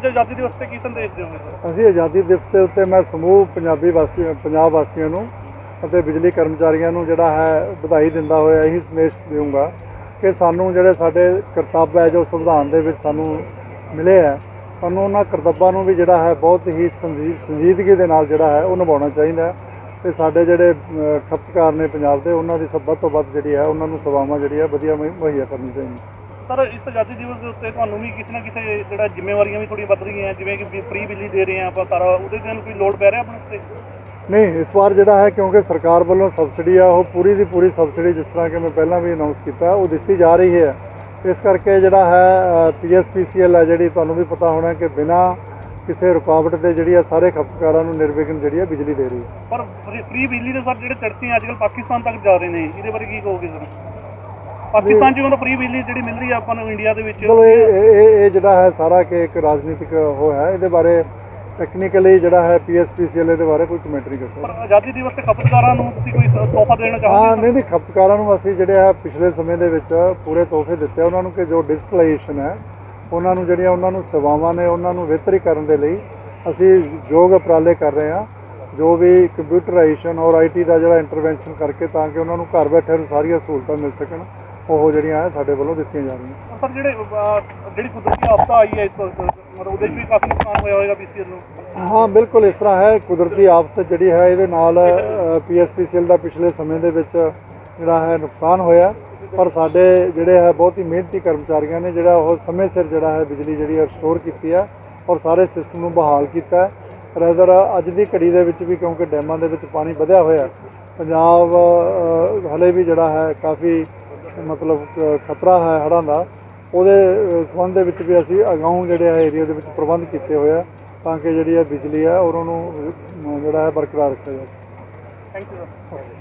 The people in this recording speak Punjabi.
ਅੱਜ ਆਜ਼ਾਦੀ ਦਿਵਸ ਤੇ ਕੀ ਸੰਦੇਸ਼ ਦਿਓਗੇ ਸਰ? ਅਸੀਂ ਆਜ਼ਾਦੀ ਦਿਵਸ ਦੇ ਉੱਤੇ ਮੈਂ ਸਮੂਹ ਪੰਜਾਬੀ ਵਾਸੀ ਪੰਜਾਬ ਵਾਸੀਆਂ ਨੂੰ ਅਤੇ ਬਿਜਲੀ ਕਰਮਚਾਰੀਆਂ ਨੂੰ ਜਿਹੜਾ ਹੈ ਵਧਾਈ ਦਿੰਦਾ ਹੋਇਆ ਇਹੀ ਸੰਦੇਸ਼ ਦੇਵਾਂਗਾ ਕਿ ਸਾਨੂੰ ਜਿਹੜੇ ਸਾਡੇ ਕਰਤੱਵ ਹੈ, ਜੋ ਸੰਵਿਧਾਨ ਦੇ ਵਿੱਚ ਸਾਨੂੰ ਮਿਲੇ ਹੈ, ਸਾਨੂੰ ਉਹਨਾਂ ਕਰਤੱਵਾਂ ਨੂੰ ਵੀ ਜਿਹੜਾ ਹੈ ਬਹੁਤ ਹੀ ਸੰਜੀ- ਸੰਜੀਦਗੀ ਦੇ ਨਾਲ ਜਿਹੜਾ ਹੈ ਉਹ ਨਿਭਾਉਣਾ ਚਾਹੀਦਾ ਹੈ ਤੇ ਸਾਡੇ ਜਿਹੜੇ ਖਪਤਕਾਰ ਨੇ ਪੰਜਾਬ ਦੇ, ਉਹਨਾਂ ਦੀ ਸਭ ਵੱਧ ਤੋਂ ਵੱਧ ਜਿਹੜੀ ਹੈ ਉਹਨਾਂ ਨੂੰ ਸੇਵਾਵਾਂ ਜਿਹੜੀ ਹੈ ਵਧੀਆ ਮੁਹੱਈਆ ਮੁਹੱਈਆ ਕਰਨੀ ਚਾਹੀਦੀ ਸਰ ਇਸ ਆਜ਼ਾਦੀ ਦਿਵਸ ਦੇ ਉੱਤੇ ਤੁਹਾਨੂੰ ਵੀ ਕਿਤੇ ਨਾ ਕਿਤੇ ਜਿਹੜਾ ਜ਼ਿੰਮੇਵਾਰੀਆਂ ਵੀ ਥੋੜ੍ਹੀਆਂ ਵੱਧ ਰਹੀਆਂ ਜਿਵੇਂ ਕਿ ਫ੍ਰੀ ਬਿਜਲੀ ਦੇ ਰਹੇ ਆ ਆਪਾਂ ਸਾਰਾ ਉਹਦੇ ਤੇ ਕੋਈ ਲੋਡ ਪੈ ਰਿਹਾ ਆਪਣੇ ਉੱਤੇ? ਨਹੀਂ ਇਸ ਵਾਰ ਜਿਹੜਾ ਹੈ ਕਿਉਂਕਿ ਸਰਕਾਰ ਵੱਲੋਂ ਸਬਸਿਡੀ ਆ ਉਹ ਪੂਰੀ ਦੀ ਪੂਰੀ ਸਬਸਿਡੀ ਜਿਸ ਤਰ੍ਹਾਂ ਕਿ ਮੈਂ ਪਹਿਲਾਂ ਵੀ ਅਨਾਉਂਸ ਕੀਤਾ ਉਹ ਦਿੱਤੀ ਜਾ ਰਹੀ ਹੈ। ਇਸ ਕਰਕੇ ਜਿਹੜਾ ਹੈ ਪੀਐਸਪੀਸੀਐਲ ਹੈ ਜਿਹੜੀ ਤੁਹਾਨੂੰ ਵੀ ਪਤਾ ਹੋਣਾ ਕਿ ਬਿਨਾਂ ਕਿਸੇ ਰੁਕਾਵਟ ਦੇ ਜਿਹੜੀ ਆ ਸਾਰੇ ਖਪਤਕਾਰਾਂ ਨੂੰ ਨਿਰਵਿਘਨ ਜਿਹੜੀ ਆ ਬਿਜਲੀ ਦੇ ਰਹੀ ਹੈ। ਪਰ ਫ੍ਰੀ ਬਿਜਲੀ ਦੇ ਸਰ ਜਿਹੜੇ ਚੜ੍ਹਤੇ ਅੱਜ ਕੱਲ ਪਾਕਿਸਤਾਨ ਤੱਕ ਜਾ ਰਹੇ ਨੇ ਇਹਦੇ ਬਾਰੇ ਕੀ ਕਹੋਗੇ ਸਰ? ਪਾਕਿਸਤਾਨ ਚੋਂ ਤਾਂ ਫ੍ਰੀ ਬਿਜਲੀ ਜਿਹੜੀ ਮਿਲ ਰਹੀ ਆ ਆਪਾਂ ਨੂੰ ਇੰਡੀਆ ਦੇ ਵਿੱਚ। ਚਲੋ ਇਹ ਇਹ ਇਹ- ਜਿਹੜਾ ਹੈ ਸਾਰਾ ਕਿ ਇੱਕ ਰਾਜਨੀਤਿਕ ਉਹ ਹੈ ਇਹਦੇ ਬਾਰੇ ਟੈਕਨੀਕਲੀ ਜਿਹੜਾ ਹੈ ਪੀਐਸਪੀਸੀਐਲ ਦੇ ਬਾਰੇ ਕੋਈ ਕਮੈਂਟ ਨਹੀਂ ਕਰ ਸਕਦਾ ਪਰ ਆਜ਼ਾਦੀ ਦਿਵਸ ਤੇ ਖਪਤਕਾਰਾਂ ਨੂੰ ਤੁਸੀਂ ਕੋਈ ਤੋਹਫਾ ਦੇਣਾ ਹਾਂ ਚਾਹੋਗੇ ਨਹੀਂ ਨਹੀਂ ਖਪਤਕਾਰਾਂ ਨੂੰ ਅਸੀਂ ਜਿਹੜੇ ਆ ਪਿਛਲੇ ਸਮੇਂ ਦੇ ਵਿੱਚ ਪੂਰੇ ਤੋਹਫੇ ਦਿੱਤੇ ਆ। ਉਹਨਾਂ ਨੂੰ ਕਿ ਜੋ ਡਿਜੀਟਲਾਈਜੇਸ਼ਨ ਹੈ ਉਹਨਾਂ ਨੂੰ ਜਿਹੜੀਆਂ ਉਹਨਾਂ ਨੂੰ ਸੇਵਾਵਾਂ ਨੇ ਉਹਨਾਂ ਨੂੰ ਬਿਹਤਰੀਕਰਨ ਦੇ ਲਈ ਅਸੀਂ ਯੋਗ ਉਪਰਾਲੇ ਕਰ ਰਹੇ ਹਾਂ। ਜੋ ਵੀ ਕੰਪਿਊਟਰਾਈਜੇਸ਼ਨ ਔਰ ਆਈਟੀ ਦਾ ਜਿਹੜਾ ਇੰਟਰਵੈਂਸ਼ਨ ਕਰਕੇ ਤਾਂ ਕਿ ਉਹਨਾਂ ਨੂੰ ਘਰ ਬੈਠੇ ਨੂੰ ਸਾਰੀਆਂ ਸਹੂਲਤਾਂ ਮਿਲ ਸਕਣ। ਉਹ ਜਿਹੜੀਆਂ ਸਾਡੇ ਵੱਲੋਂ ਦਿੱਤੀਆਂ ਜਾ ਰਹੀਆਂ। ਸਰ ਜਿਹੜੇ ਅਹ, ਜਿਹੜੀ ਕੁਦਰਤੀ ਆਫਤ ਆਈ ਹੈ ਇਸ ਵਕਤ ਮਤਲਬ ਉਹਦੇ 'ਚ ਵੀ ਕਾਫੀ ਨੁਕਸਾਨ ਹੋਇਆ ਹੋਵੇਗਾ ਪੀਸੀਐਲ ਨੂੰ? ਹਾਂ ਬਿਲਕੁਲ ਇਸ ਤਰ੍ਹਾਂ ਹੈ। ਕੁਦਰਤੀ ਆਫਤ ਜਿਹੜੀ ਹੈ ਇਹਦੇ ਨਾਲ ਪੀਐਸਪੀਸੀਐਲ ਦਾ ਪਿਛਲੇ ਸਮੇਂ ਦੇ ਵਿੱਚ ਜਿਹੜਾ ਹੈ ਨੁਕਸਾਨ ਹੋਇਆ। ਪਰ ਸਾਡੇ ਜਿਹੜੇ ਹੈ ਬਹੁਤ ਹੀ ਮਿਹਨਤੀ ਕਰਮਚਾਰੀਆਂ ਨੇ ਜਿਹੜਾ ਉਹ ਸਮੇਂ ਸਿਰ ਜਿਹੜਾ ਹੈ ਬਿਜਲੀ ਜਿਹੜੀ ਹੈ ਸਟੋਰ ਕੀਤੀ ਹੈ ਔਰ ਸਾਰੇ ਸਿਸਟਮ ਨੂੰ ਬਹਾਲ ਕੀਤਾ ਹੈ। ਰੈਦਰ ਅੱਜ ਦੀ ਘੜੀ ਦੇ ਵਿੱਚ ਵੀ ਕਿਉਂਕਿ ਡੈਮਾਂ ਦੇ ਵਿੱਚ ਪਾਣੀ ਵਧਿਆ ਹੋਇਆ ਪੰਜਾਬ ਅ, ਹਲੇ ਵੀ ਜਿਹੜਾ ਹੈ ਕਾਫੀ ਮਤਲਬ ਖਤਰਾ ਹੈ ਹੜ੍ਹਾਂ ਦਾ ਉਹਦੇ ਸੰਬੰਧ ਦੇ ਵਿੱਚ ਵੀ ਅਸੀਂ ਅਗਾਊਂ ਜਿਹੜੇ ਹੈ ਏਰੀਆ ਦੇ ਵਿੱਚ ਪ੍ਰਬੰਧ ਕੀਤੇ ਹੋਏ ਆ ਤਾਂ ਕਿ ਜਿਹੜੀ ਹੈ ਬਿਜਲੀ ਹੈ ਔਰ ਉਹਨੂੰ ਜਿਹੜਾ ਹੈ ਬਰਕਰਾਰ ਰੱਖਿਆ ਜਾ ਸਕੇ। Thank you